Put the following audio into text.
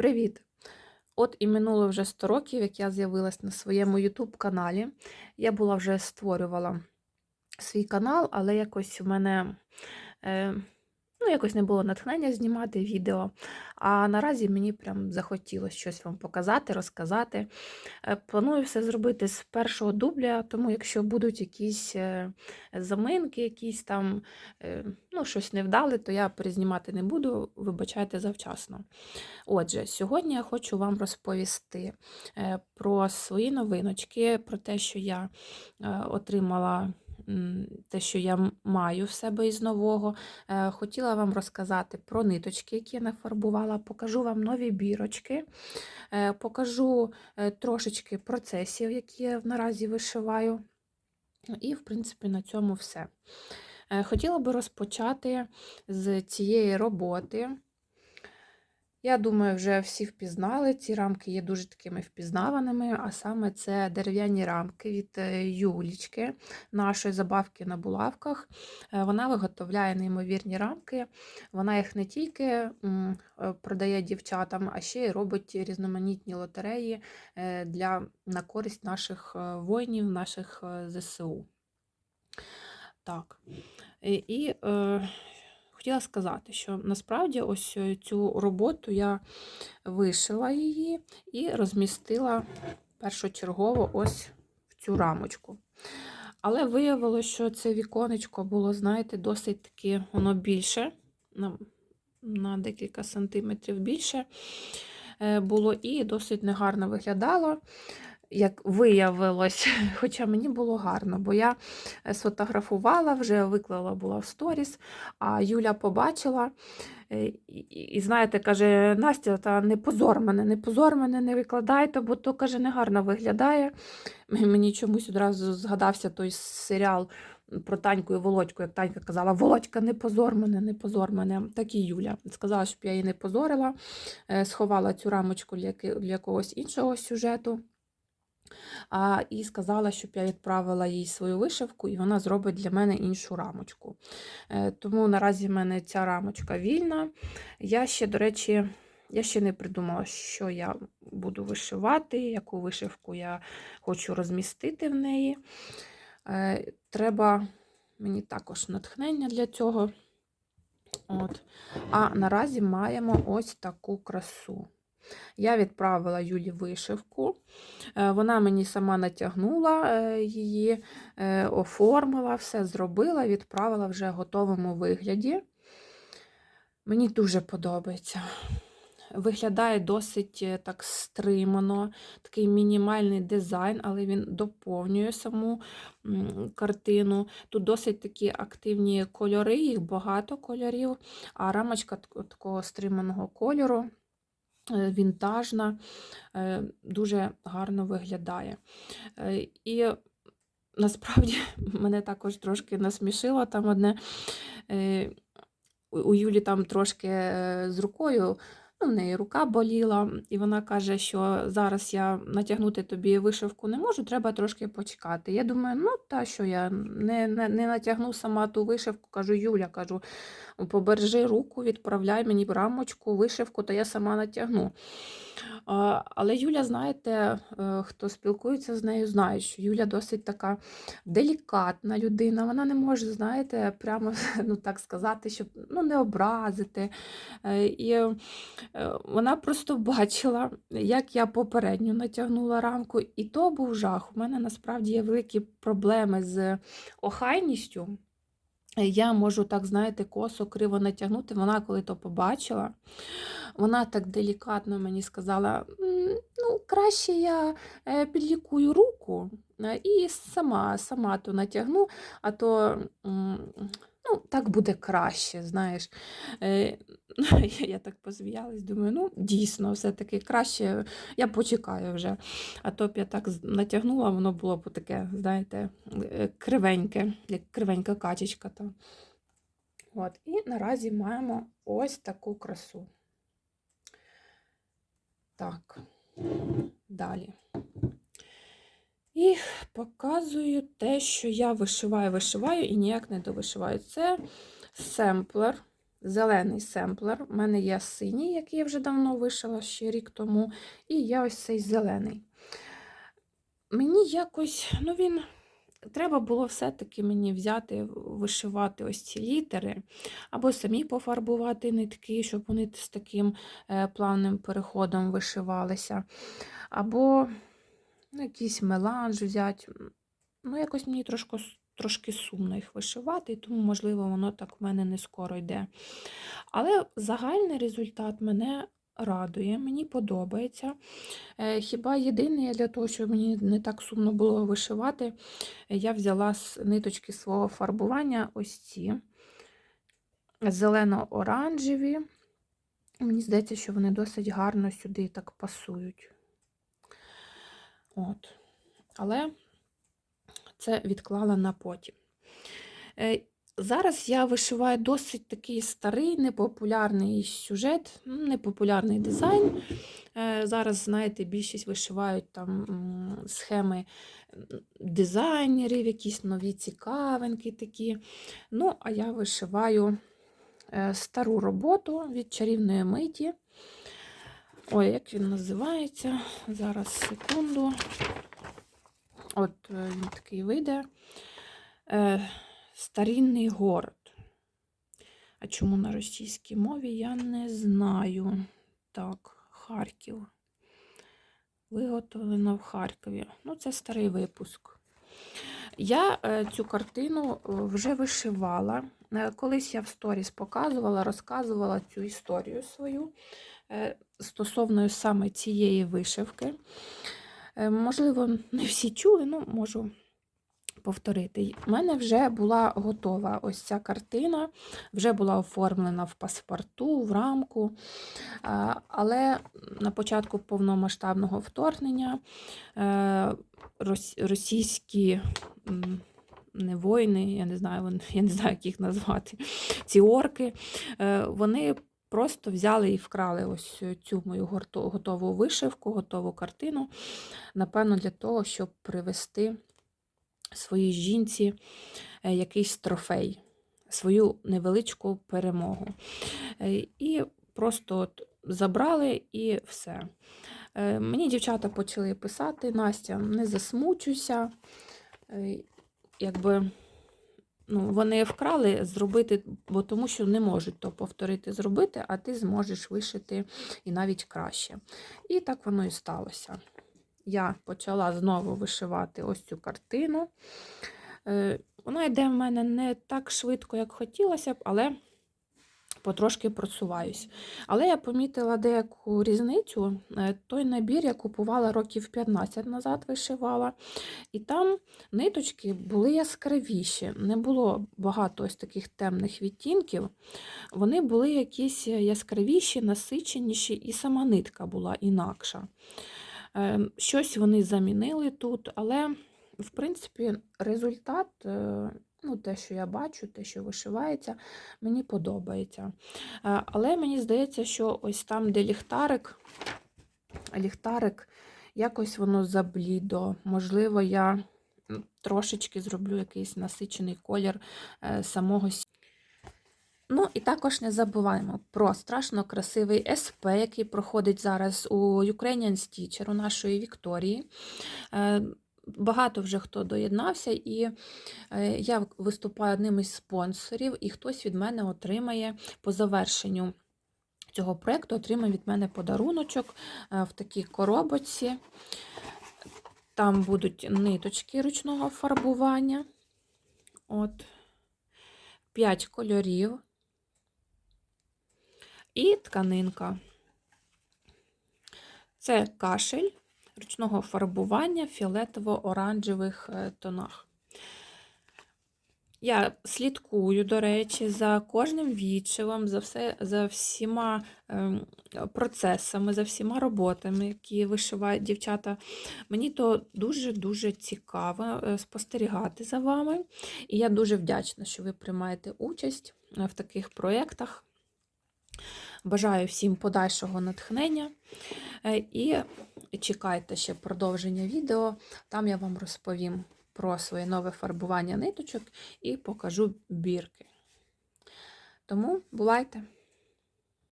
Привіт! От і минуло вже 100 років, як я з'явилась на своєму YouTube каналі. Я була вже створювала свій канал, але якось в мене е, ну, якось не було натхнення знімати відео. А наразі мені прям захотілося щось вам показати, розказати. Е, Планую все зробити з першого дубля, тому якщо будуть якісь е, заминки, якісь там е, ну, щось невдале, то я перезнімати не буду, вибачайте завчасно. Отже, сьогодні я хочу вам розповісти про свої новиночки, про те, що я отримала. Те, що я маю в себе із нового. Е, Хотіла вам розказати про ниточки, які я нафарбувала, покажу вам нові бірочки, е, покажу е, трошечки процесів, які я наразі вишиваю. І, в принципі, на цьому все. Хотіла би розпочати з цієї роботи. Я думаю, вже всі впізнали. Ці рамки є дуже такими впізнаваними, а саме це дерев'яні рамки від е, Юлічки, нашої забавки на булавках. Е, Вона виготовляє неймовірні рамки. Вона їх не тільки е, продає дівчатам, а ще й робить різноманітні лотереї для, на користь наших воїнів, наших ЗСУ. Так. І, і хотіла сказати, що насправді ось е, цю роботу я вишила її і розмістила першочергово ось в цю рамочку. Але виявилося, що це віконечко було, знаєте, досить таки воно більше, на, на декілька сантиметрів більше е, було і досить негарно виглядало. Як виявилось, хоча мені було гарно, бо я е, сфотографувала, вже виклала була в сторіс, а Юля побачила е, і, знаєте, каже: Настя, та не позор мене, не позор мене, не викладайте, бо то каже, негарно виглядає. Мені чомусь одразу згадався той серіал про Таньку і Володьку, як Танька казала: Володька, не позор мене, не позор мене. Так і Юля. Сказала, щоб я її не позорила, е, сховала цю рамочку для якогось іншого сюжету. А, і сказала, щоб я відправила їй свою вишивку, і вона зробить для мене іншу рамочку. Е, Тому наразі в мене ця рамочка вільна. Я ще, до речі, я ще не придумала, що я буду вишивати, яку вишивку я хочу розмістити в неї. Е, Треба мені також натхнення для цього. От. А наразі маємо ось таку красу. Я відправила Юлі вишивку. Е, Вона мені сама натягнула е, її, е, оформила, все зробила, відправила вже в готовому вигляді. Мені дуже подобається. Виглядає досить так стримано, такий мінімальний дизайн, але він доповнює саму картину. Тут досить такі активні кольори, їх багато кольорів, а рамочка такого стриманого кольору вінтажна, е, дуже гарно виглядає. Е, І насправді мене також трошки насмішило там одне. е, У Юлі там трошки е, з рукою. Ну, в неї рука боліла, і вона каже, що зараз я натягнути тобі вишивку не можу, треба трошки почекати. Я думаю, ну та що я не, не, не натягну сама ту вишивку, кажу, Юля, кажу, побережи руку, відправляй мені рамочку, вишивку, то я сама натягну. Але Юля, знаєте, е, хто спілкується з нею, знає, що Юля досить така делікатна людина. Вона не може, знаєте, прямо ну, так сказати, щоб ну, не образити. Е, І е, вона просто бачила, як я попередньо натягнула рамку, і то був жах. У мене насправді є великі проблеми з охайністю. Я можу так, знаєте, косо криво натягнути. Вона, коли то побачила, вона так делікатно мені сказала: ну, краще я е, підлікую руку е, і сама, сама то натягну, а то ну, так буде краще, знаєш. Е, Я так посміялась, думаю, ну, дійсно, все-таки краще, я почекаю вже. А то б я так натягнула, воно було б таке, знаєте, е, кривеньке, як кривенька качечка. Там. От. І наразі маємо ось таку красу. Так, далі. І показую те, що я вишиваю, вишиваю і ніяк не довишиваю. Це семплер зелений семплер. У мене є синій, який я вже давно вишила ще рік тому, і є ось цей зелений. Мені якось, ну він. Треба було все-таки мені взяти, вишивати ось ці літери, або самі пофарбувати нитки, щоб вони з таким е, плавним переходом вишивалися, або ну, якийсь меланж взяти. Ну, якось мені трошки, трошки сумно їх вишивати, тому, можливо, воно так в мене не скоро йде. Але загальний результат мене радує, мені подобається. Е, Хіба єдине для того, щоб мені не так сумно було вишивати, я взяла з ниточки свого фарбування ось ці зелено-оранжеві. Мені здається, що вони досить гарно сюди так пасують. От. Але це відклала на потім. Е, Зараз я вишиваю досить такий старий, непопулярний сюжет, непопулярний дизайн. Е, Зараз, знаєте, більшість вишивають там схеми дизайнерів, якісь нові цікавинки такі. Ну, а я вишиваю е, стару роботу від чарівної миті. Ой, як він називається? Зараз секунду. От е, він такий вийде. Е, Старинний город. А чому на російській мові, я не знаю. Так, Харків. Виготовлено в Харкові. Ну, це старий випуск. Я е, цю картину е, вже вишивала. Е, Колись я в сторіс показувала, розказувала цю історію свою стосовно саме цієї вишивки. Можливо, не всі чули, ну можу повторити. У мене вже була готова ось ця картина, вже була оформлена в паспорту, в рамку. Але на початку повномасштабного вторгнення е, російські не воїни, я не знаю, я не знаю, як їх назвати, ці орки, е, вони просто взяли і вкрали ось цю мою готову вишивку, готову картину, напевно, для того, щоб привести своїй жінці е, якийсь трофей, свою невеличку перемогу. Е, І просто от забрали і все. Е, Мені дівчата почали писати: Настя, не засмучуйся. Е, Якби ну, вони вкрали зробити, бо тому що не можуть то повторити зробити, а ти зможеш вишити і навіть краще. І так воно і сталося я почала знову вишивати ось цю картину. Е, Вона йде в мене не так швидко, як хотілося б, але потрошки просуваюсь. Але я помітила деяку різницю. Е, Той набір я купувала років 15 назад, вишивала, і там ниточки були яскравіші. Не було багато ось таких темних відтінків. Вони були якісь яскравіші, насиченіші, і сама нитка була інакша. Е, Щось вони замінили тут, але, в принципі, результат, е, ну, те, що я бачу, те, що вишивається, мені подобається. Е, Але мені здається, що ось там, де ліхтарик, ліхтарик, якось воно заблідо. Можливо, я трошечки зроблю якийсь насичений колір е, самого Ну і також не забуваємо про страшно красивий СП, який проходить зараз у Ukrainian Stitcher, у нашої Вікторії. Е, Багато вже хто доєднався, і е, я виступаю одним із спонсорів, і хтось від мене отримає по завершенню цього проєкту, отримає від мене подаруночок е, в такій коробочці. Там будуть ниточки ручного фарбування. От. 5 кольорів і тканинка. Це кашель ручного фарбування в фіолетово-оранжевих е, тонах. Я слідкую, до речі, за кожним відшивом, за все, за всіма ем, процесами, за всіма роботами, які вишивають дівчата. Мені то дуже-дуже цікаво е, спостерігати за вами. І я дуже вдячна, що ви приймаєте участь е, в таких проєктах. Бажаю всім подальшого натхнення е, і чекайте ще продовження відео. Там я вам розповім про своє нове фарбування ниточок і покажу бірки. Тому бувайте!